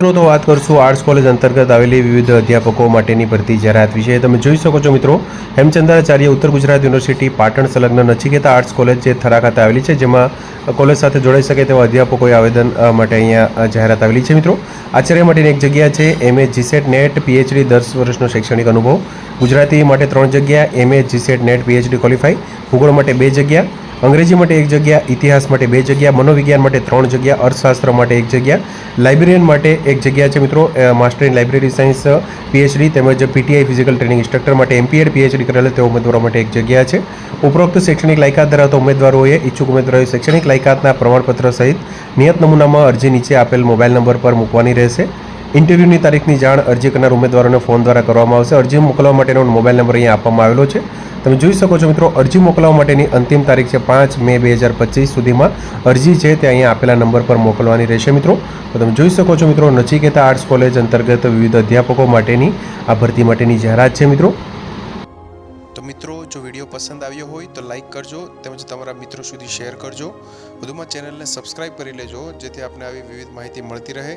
મિત્રો, તો વાત કરશું આર્ટ્સ કોલેજ અંતર્ગત આવેલી વિવિધ અધ્યાપકો માટેની ભરતી જાહેરાત વિશે. તમે જોઈ શકો છો મિત્રો, હેમચંદ્રાચાર્ય ઉત્તર ગુજરાત યુનિવર્સિટી પાટણ સંલગ્ન નચિકેતા આર્ટ્સ કોલેજ જે થરા ખાતે આવેલી છે, જેમાં કોલેજ સાથે જોડાઈ શકે તેવા અધ્યાપકોએ આવેદન માટે અહીંયા જાહેરાત આવેલી છે મિત્રો. આચાર્ય માટેની એક જગ્યા છે એમએ જીસેટ નેટ પીએચડી દસ વર્ષનો શૈક્ષણિક અનુભવ. ગુજરાતી માટે ત્રણ જગ્યા MA GSET NET PhD qualify ભૂગોળ માટે બે જગ્યા. અંગ્રેજી માટે એક જગ્યા, ઇતિહાસ માટે બે જગ્યા, મનોવિજ્ઞાન માટે ત્રણ જગ્યા, અર્થશાસ્ત્ર માટે એક જગ્યા, લાઇબ્રેરિયન માટે એક જગ્યા છે મિત્રો master in library science PhD તેમજ પીટીઆઈ ફિઝિકલ ટ્રેનિંગ ઇન્સ્ટ્રક્ટર માટે એમપીએડ, પીએચડી કરેલા તેવા ઉમેદવારો માટે એક જગ્યા છે. ઉપરોક્ત શૈક્ષણિક લાયકાત ધરાવતા ઉમેદવારોએ ઈચ્છુક ઉમેદવારોએ શૈક્ષણિક લાયકાતના પ્રમાણપત્ર સહિત નિયત નમૂનામાં અરજી નીચે આપેલ મોબાઈલ નંબર પર મૂકવાની રહેશે. ઇન્ટરવ્યૂની તારીખની જાણ અરજી કરનાર ઉમેદવારોને ફોન દ્વારા કરવામાં આવશે. અરજી મોકલવા માટેનો મોબાઈલ નંબર અહીંયા આપવામાં આવેલો છે. તમે જોઈ શકો છો મિત્રો, અરજી મોકલવા માટેની અંતિમ તારીખ છે પાંચ મે બે હજાર પચીસ સુધીમાં. અરજી છે તે અહીંયા આપેલા નંબર પર મોકલવાની રહેશે મિત્રો. તો તમે જોઈ શકો છો મિત્રો, નચિકેતા આર્ટ્સ કોલેજ અંતર્ગત વિવિધ અધ્યાપકો માટેની આ ભરતી માટેની જાહેરાત છે મિત્રો. તો મિત્રો, જો વીડિયો પસંદ આવ્યો હોય તો લાઈક કરજો, તેમજ તમારા મિત્રો સુધી શેર કરજો. વધુમાં ચેનલને સબસ્ક્રાઇબ કરી લેજો, જેથી આપને આવી વિવિધ માહિતી મળતી રહે.